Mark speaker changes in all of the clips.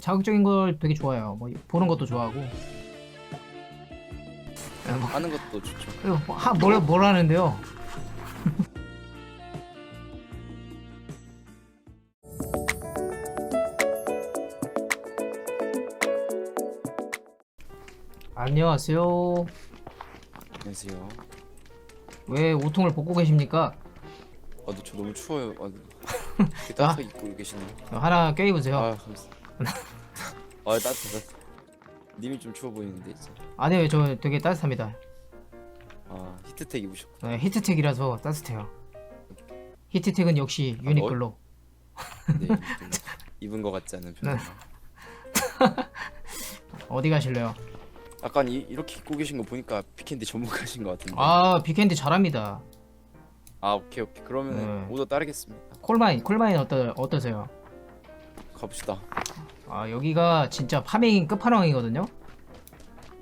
Speaker 1: 자극적인 걸 되게 좋아해요. 뭐 보는 것도 좋아하고. 네, 뭐,
Speaker 2: 하는 것도 좋죠.
Speaker 1: 그리고 뭐 하, 뭘, 뭘 하는데요? 안녕하세요.
Speaker 2: 안녕하세요.
Speaker 1: 왜 우통을 벗고 계십니까?
Speaker 2: 아, 근데 저 너무 추워요. 아, 이렇게 따뜻하게 입고 계시네요.
Speaker 1: 하나 껴입으세요.
Speaker 2: 아, 감사합니다. 아, 따뜻하다. 님이 좀 추워 보이는데 이제.
Speaker 1: 아네, 저 되게 따뜻합니다.
Speaker 2: 아, 히트텍 입으셨고.
Speaker 1: 네, 히트텍이라서 따뜻해요. 히트텍은 역시
Speaker 2: 아,
Speaker 1: 유니클로.
Speaker 2: 네, 좀 입은 것 같지 않은.
Speaker 1: 네. 어디 가실래요?
Speaker 2: 약간 이, 이렇게 입고 계신 거 보니까 피켄디 전문가신 것 같은데.
Speaker 1: 아, 비캔디 잘합니다.
Speaker 2: 아, 오케이 오케이. 그러면
Speaker 1: 네.
Speaker 2: 은 오더 따르겠습니다.
Speaker 1: 콜마인, 콜마인 어떠 어떠세요?
Speaker 2: 가봅시다.
Speaker 1: 아, 여기가 진짜 파밍 끝판왕이거든요.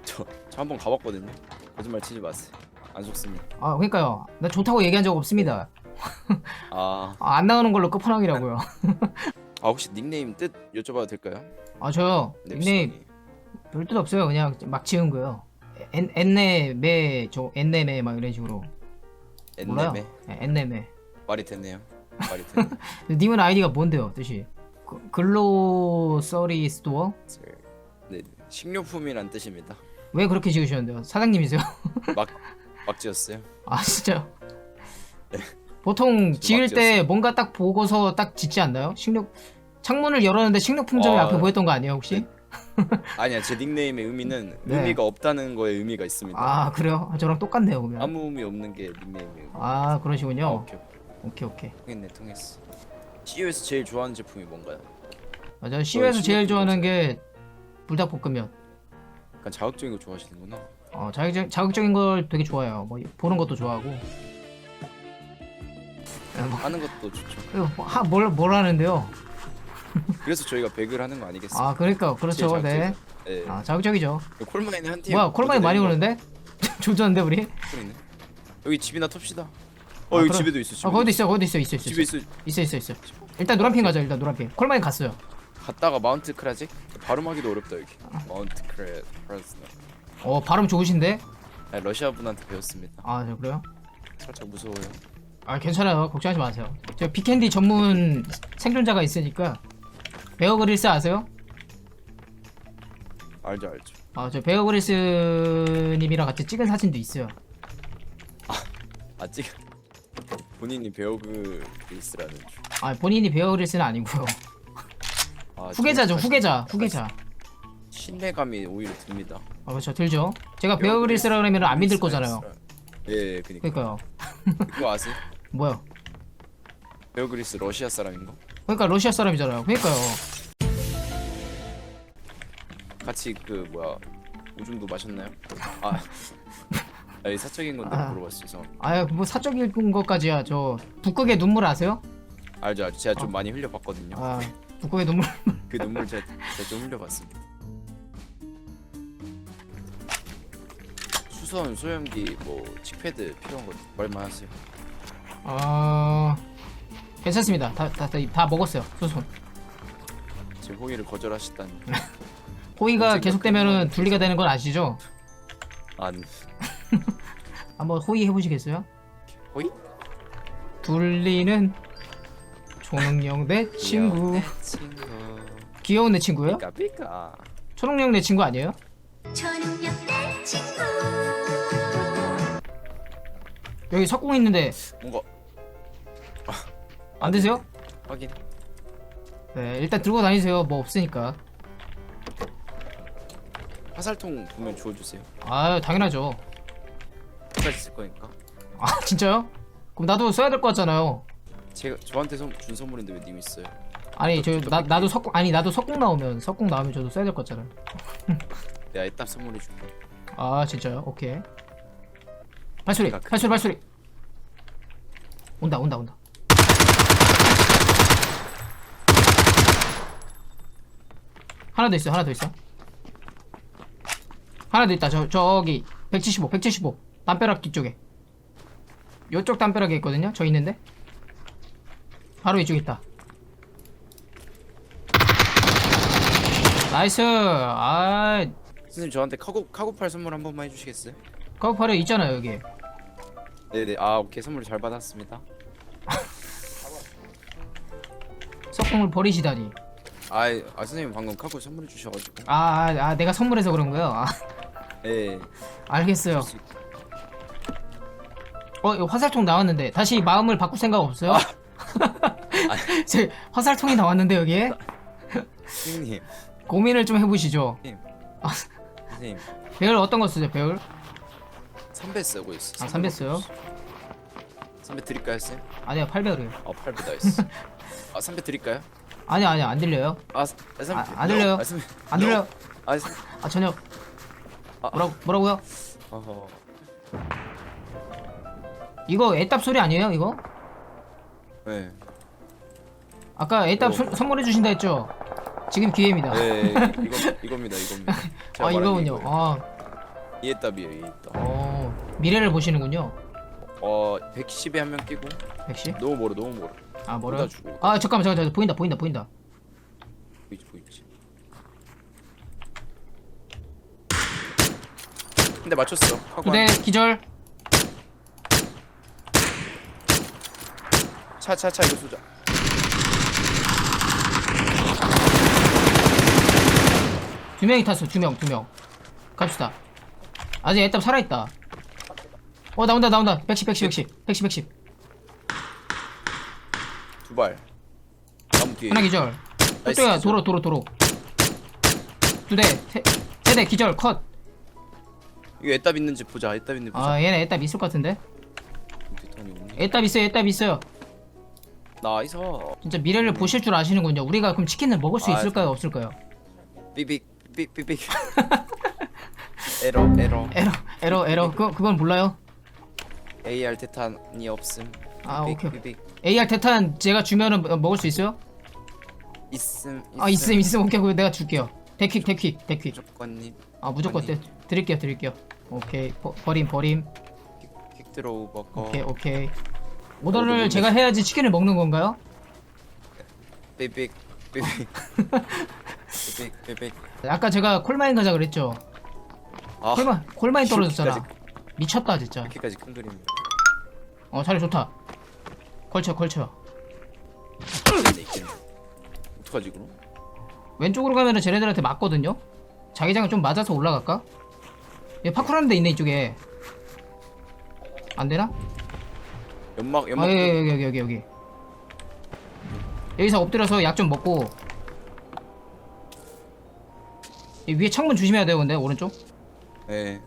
Speaker 2: 저, 저 한 번 가봤거든요. 거짓말 치지 마세요. 안 속습니다.
Speaker 1: 아, 그러니까요. 나 좋다고 얘기한 적 없습니다.
Speaker 2: 아,
Speaker 1: 아, 안 나오는 걸로 끝판왕이라고요.
Speaker 2: 아 혹시 닉네임 뜻 여쭤봐도 될까요?
Speaker 1: 아, 저요. 닉네임
Speaker 2: 넵시니.
Speaker 1: 별뜻 없어요. 그냥 막 지은 거예요. 엔, 엔네 매, 저 엔네 매막 이런 식으로. 몰라요.
Speaker 2: 엔네메
Speaker 1: 네, 엔네 매.
Speaker 2: 말이 됐네요. 말이 됐네.
Speaker 1: 님은 아이디가 뭔데요, 뜻이? 그, 글로서리 스토어?
Speaker 2: 네, 식료품이란 뜻입니다.
Speaker 1: 왜 그렇게 지으셨는데요? 사장님이세요?
Speaker 2: 막, 막 지었어요.
Speaker 1: 아 진짜. 보통 지을 때
Speaker 2: 지었어요.
Speaker 1: 뭔가 딱 보고서 딱 짓지 않나요? 식료 창문을 열었는데 식료품점이
Speaker 2: 아,
Speaker 1: 앞에 보였던 거 아니에요 혹시?
Speaker 2: 아니야, 제 닉네임의 의미는
Speaker 1: 네.
Speaker 2: 의미가 없다는 거에 의미가 있습니다.
Speaker 1: 아 그래요? 아, 저랑 똑같네요 그러면.
Speaker 2: 아무 의미 없는 게 닉네임의 의미.
Speaker 1: 아 그러시군요.
Speaker 2: 아, 오케이, 오케이.
Speaker 1: 오케이 오케이.
Speaker 2: 통했네, 통했어. CU에서 제일 좋아하는 제품이 뭔가요?
Speaker 1: 아, 저 CU에서 제일 좋아하는 게 불닭볶음면.
Speaker 2: 약간 자극적인 거 좋아하시는구나.
Speaker 1: 어 자극적, 자극적인 걸 되게 좋아해요. 뭐 보는 것도 좋아하고. 아, 뭐,
Speaker 2: 하는 것도 좋죠.
Speaker 1: 그리고 뭐 하, 뭘, 뭘 하는데요?
Speaker 2: 그래서 저희가 배그를 하는 거 아니겠습니까?
Speaker 1: 아 그러니까 그렇죠. 네.
Speaker 2: 자극적이죠. 네.
Speaker 1: 아 자극적이죠.
Speaker 2: 콜마인은 한 팀.
Speaker 1: 뭐야 콜마이 많이 오는데? 조졌는데 우리?
Speaker 2: 여기 집이나 텁시다. 어
Speaker 1: 아,
Speaker 2: 여기
Speaker 1: 그럼-
Speaker 2: 집에도 있어. 집에도
Speaker 1: 아 거기도 있어 거기도 있어 있어 있어
Speaker 2: 집에
Speaker 1: 있어
Speaker 2: 있어.
Speaker 1: 있어 있어. 일단 노란핑 가자 일단 노란핑. 콜마인 갔어요.
Speaker 2: 갔다가 마운트 크라직 발음하기도 어렵다 여기.
Speaker 1: 아.
Speaker 2: 마운트 크라직.
Speaker 1: 어 발음 좋으신데?
Speaker 2: 아, 러시아 분한테 배웠습니다.
Speaker 1: 아저 그래요?
Speaker 2: 살짝 무서워요.
Speaker 1: 아 괜찮아요 걱정하지 마세요. 저 비캔디 전문 생존자가 있으니까 베어그릴스 아세요?
Speaker 2: 알죠 알죠.
Speaker 1: 아저 베어그릴스 님이랑 같이 찍은 사진도 있어요.
Speaker 2: 아직 본인이 배우그 리스라는 줄.
Speaker 1: 아 본인이 베어그릴스는 아니고요.
Speaker 2: 아,
Speaker 1: 후계자죠 후계자 후계자.
Speaker 2: 신뢰감이 오히려 듭니다.
Speaker 1: 아 그렇죠 들죠. 제가 베어그릴스라 그러면 안 믿을 거잖아요.
Speaker 2: 예, 예, 그니까.
Speaker 1: 그러니까요.
Speaker 2: 그거 아세요?
Speaker 1: 뭐야?
Speaker 2: 베어그리스 러시아 사람인 거?
Speaker 1: 그러니까 러시아 사람이잖아요. 그러니까요.
Speaker 2: 같이 그 뭐야 오줌도 마셨나요? 아, 아니 사적인 건데
Speaker 1: 아.
Speaker 2: 죄송합니다.
Speaker 1: 아유 뭐 사적인 것까지야. 저 북극의 눈물 아세요?
Speaker 2: 알죠, 알죠. 제가 좀
Speaker 1: 어.
Speaker 2: 많이 흘려봤거든요.
Speaker 1: 아 북극의 눈물.
Speaker 2: 그 눈물 제가, 제가 좀 흘려봤습니다. 수선, 소염기, 뭐 칙패드 필요한 거 말만 하세요.
Speaker 1: 어 괜찮습니다. 다 다 다 먹었어요. 수손.
Speaker 2: 제 호의를 거절하셨다니.
Speaker 1: 호의가 계속되면은 둘리가 되는 건 아시죠?
Speaker 2: 안
Speaker 1: 한번 호의 해보시겠어요?
Speaker 2: 호의?
Speaker 1: 둘리는 초능력 내 친구.
Speaker 2: 내 친구.
Speaker 1: 귀여운 내 친구예요?
Speaker 2: 삐까 삐까.
Speaker 1: 초능력 내 친구 아니에요?
Speaker 3: 초능력 내 친구
Speaker 1: 여기 석궁 있는데
Speaker 2: 뭔가
Speaker 1: 안 되세요?
Speaker 2: 확인.
Speaker 1: 네 일단 들고 다니세요. 뭐 없으니까.
Speaker 2: 화살통 보면 주워주세요.
Speaker 1: 아 당연하죠.
Speaker 2: 끝까지 쓸 거니까.
Speaker 1: 아 진짜요? 그럼 나도 써야 될 것 같잖아요.
Speaker 2: 제가 저한테 선, 준 선물인데 왜님 있어요?
Speaker 1: 아니 저 나. 나도 석궁 아니 나도 석궁 나오면 석궁 나오면 저도 써야 될 것 같잖아요.
Speaker 2: 내가 이따 선물해 줄게.
Speaker 1: 아 진짜요? 오케이. 발소리
Speaker 2: 그러니까 그-
Speaker 1: 발소리 발소리. 온다 온다 온다. 하나 더 있어 하나 더 있어. 하나 더 있다 저 저기 175 175 담벼락 뒤쪽에. 요쪽 담벼락에 있거든요. 저 있는데. 바로 이쪽 있다. 나이스 아
Speaker 2: 선생님 저한테 카고 카고팔 선물 한 번만 해주시겠어요?
Speaker 1: 카우파르 있잖아요 여기
Speaker 2: 네네 아 오케이 선물 잘 받았습니다.
Speaker 1: 석궁을 버리시다니
Speaker 2: 아, 아 선생님 방금 카고 선물해 주셔가지고.
Speaker 1: 아, 아, 아 내가 선물해서 그런 거요 아,
Speaker 2: 네.
Speaker 1: 알겠어요 어이 거 화살통 나왔는데 다시 마음을 바꿀 생각 없어요? 제 화살통이 나왔는데 여기에
Speaker 2: 선생님
Speaker 1: 고민을 좀 해보시죠
Speaker 2: 선생님
Speaker 1: 배열 어떤 거 쓰죠 배열?
Speaker 2: 3배 쓰고 있어.
Speaker 1: 아 3배 써요?
Speaker 2: 3배 드릴까요 쌤?
Speaker 1: 아니요 8배열이에요
Speaker 2: 아 8배 나이스. 아 3배 드릴까요?
Speaker 1: 아니요 아니요 안 들려요
Speaker 2: 아 3배
Speaker 1: 아, 안 들려요.
Speaker 2: 아, 3배
Speaker 1: 안 들려요
Speaker 2: 아 쌤.
Speaker 1: 아 전혀
Speaker 2: 아,
Speaker 1: 뭐라고, 뭐라고요?
Speaker 2: 어허.
Speaker 1: 이거 애답 소리 아니에요 이거?
Speaker 2: 네.
Speaker 1: 아까 애답
Speaker 2: 어.
Speaker 1: 소- 선물해 주신다 했죠? 지금 기회입니다
Speaker 2: 네 이거 이겁니다 이겁니다. 제가
Speaker 1: 아
Speaker 2: 말한 게
Speaker 1: 이거군요
Speaker 2: 이거예요.
Speaker 1: 아
Speaker 2: 이해답이에요 이해답.
Speaker 1: 어, 미래를 보시는군요
Speaker 2: 어 110에 한 명 끼고
Speaker 1: 백시?
Speaker 2: 너무 멀어 너무 멀어.
Speaker 1: 아 뭐래요?
Speaker 2: 주고
Speaker 1: 아 잠깐만 잠깐만 잠깐만. 보인다 보인다 보인다
Speaker 2: 보이지 보이지. 근데 맞췄어. 하고
Speaker 1: 두대 기절
Speaker 2: 차 차 차 이거 쏘자.
Speaker 1: 두 명이 탔어 두 명 두 명 갑시다 아직 애답 살아있다 어 나온다 나온다 백십 백십 백십 백십 백십
Speaker 2: 두 발. 나무 뒤에.
Speaker 1: 하나 기절
Speaker 2: 나이스, 기절.
Speaker 1: 도로 도로 도로 두대세대 기절 컷아
Speaker 2: 이거 애답 있는지 보자. 애답 있는지 보자.
Speaker 1: 아, 얘네 애답 있을 것 같은데
Speaker 2: 없네.
Speaker 1: 애답 있어요 애답 있어요
Speaker 2: 나이스.
Speaker 1: 진짜 미래를 보실 줄 아시는군요 우리가 그럼 치킨을 먹을 수
Speaker 2: 아,
Speaker 1: 있을까요 없을까요
Speaker 2: 삐빅 삐삐빅. 에러 에러.
Speaker 1: 에러 에러 에러 그거, 그건 몰라요
Speaker 2: AR 대탄이 없음.
Speaker 1: 아,
Speaker 2: 삐빅,
Speaker 1: 오케이.
Speaker 2: 삐빅.
Speaker 1: AR 대탄 제가 주면은 뭐- 먹을 수 있어요?
Speaker 2: 있음.
Speaker 1: 아 있음 있음 오케이 그거 내가 줄게요 대퀵 대퀵 대퀵
Speaker 2: 무조건님.
Speaker 1: 아 무조건 드,
Speaker 2: 아니.
Speaker 1: 드릴게요 드릴게요 오케이 버, 버림 버림
Speaker 2: 킥 들어오버 거.
Speaker 1: 오케이 오케이
Speaker 2: 어,
Speaker 1: 오더를 제가 해야지 치킨을 먹는 건가요?
Speaker 2: 삐빅 삐빅. 삐빅 삐빅.
Speaker 1: 아까 제가 콜마인 가자 그랬죠
Speaker 2: 아.
Speaker 1: 콜마, 콜마인 떨어졌잖아
Speaker 2: 이렇게까지-
Speaker 1: 미쳤다 진짜
Speaker 2: 이렇게까지 큰 그림이야.
Speaker 1: 어 자리 좋다 걸쳐 걸쳐
Speaker 2: 있겠네 있겠네. 어떡하지 그럼?
Speaker 1: 왼쪽으로 가면은 쟤네들한테 맞거든요 자기장을 좀 맞아서 올라갈까? 얘 파쿠라는 데 있네 이쪽에 안 되나?
Speaker 2: 연막 연막.
Speaker 1: 아 여기 여기 여기 여기 여기 여기서 엎드려서 약 좀 먹고 이 위에 창문 조심해야 돼요 근데 오른쪽
Speaker 2: 예.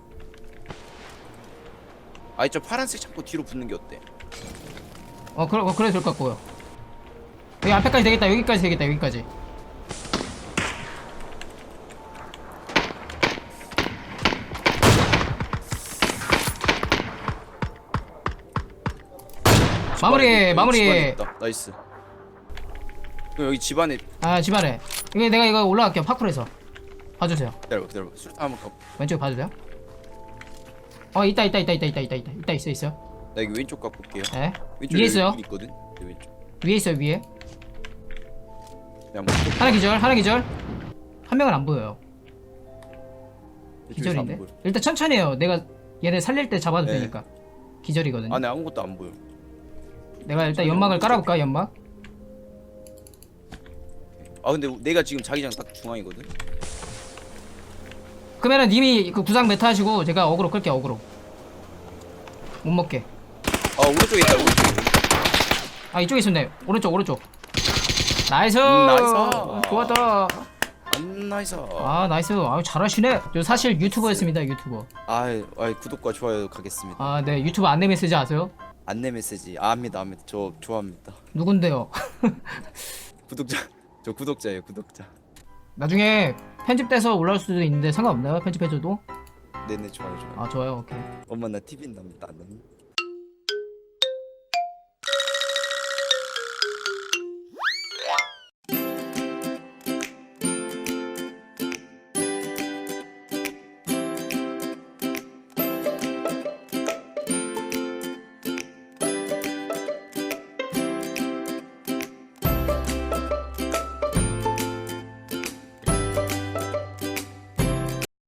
Speaker 2: 아이 저 파란색 잡고 뒤로 붙는 게 어때?
Speaker 1: 어 그래 어, 그래 될 것 같고요 여기 앞에까지 되겠다 여기까지 되겠다 여기까지 마무리
Speaker 2: 집안에,
Speaker 1: 마무리
Speaker 2: 여기 집안에 있다. 나이스. 그럼 여기 집안에
Speaker 1: 아 집안에 이거 내가 이거 올라갈게요 파쿠르에서 봐주세요
Speaker 2: 기다려 기다려. 술 한번 가.
Speaker 1: 왼쪽 봐주세요 어 있다 있다 있다 있다 있다 있다 있다 있다 있어 있어
Speaker 2: 나 여기 왼쪽 갖고 올게요.
Speaker 1: 네
Speaker 2: 왼쪽에
Speaker 1: 위에 있어요
Speaker 2: 물 있거든. 내 왼쪽.
Speaker 1: 위에 있어요 위에
Speaker 2: 그냥 뭐
Speaker 1: 하나 기절 하나 기절 한 명은 안 보여요
Speaker 2: 이쪽에서 안
Speaker 1: 기절인데
Speaker 2: 보여.
Speaker 1: 일단 천천히 해요 내가 얘네 살릴 때 잡아도
Speaker 2: 네.
Speaker 1: 되니까 기절이거든요
Speaker 2: 안에 아무것도 안 보여.
Speaker 1: 내가 일단 연막을 깔아볼까 연막
Speaker 2: 아 근데 내가 지금 자기장 딱 중앙이거든.
Speaker 1: 그러면은 님이 그 구상 메타 하시고 제가 어그로 끌게요 어그로 못 먹게
Speaker 2: 아 오른쪽에 있다. 오른쪽에.
Speaker 1: 아 이쪽에 있었네 오른쪽 오른쪽 나이스
Speaker 2: 음, 나이스.
Speaker 1: 좋았다
Speaker 2: 안 나이스.
Speaker 1: 아 나이스 아 잘하시네 저 사실 유튜버였습니다 유튜버
Speaker 2: 아, 아 구독과 좋아요 가겠습니다.
Speaker 1: 아네 유튜브 안내 메시지 아세요?
Speaker 2: 안내 메시지. 아, 압니다, 압니다. 저 좋아합니다.
Speaker 1: 누군데요?
Speaker 2: 구독자. 저 구독자예요, 구독자.
Speaker 1: 나중에 편집돼서 올라올 수도 있는데 상관없나요? 편집해줘도?
Speaker 2: 네네 좋아요, 좋아요.
Speaker 1: 아 좋아요 오케이
Speaker 2: 엄마 나 TV 남다. 안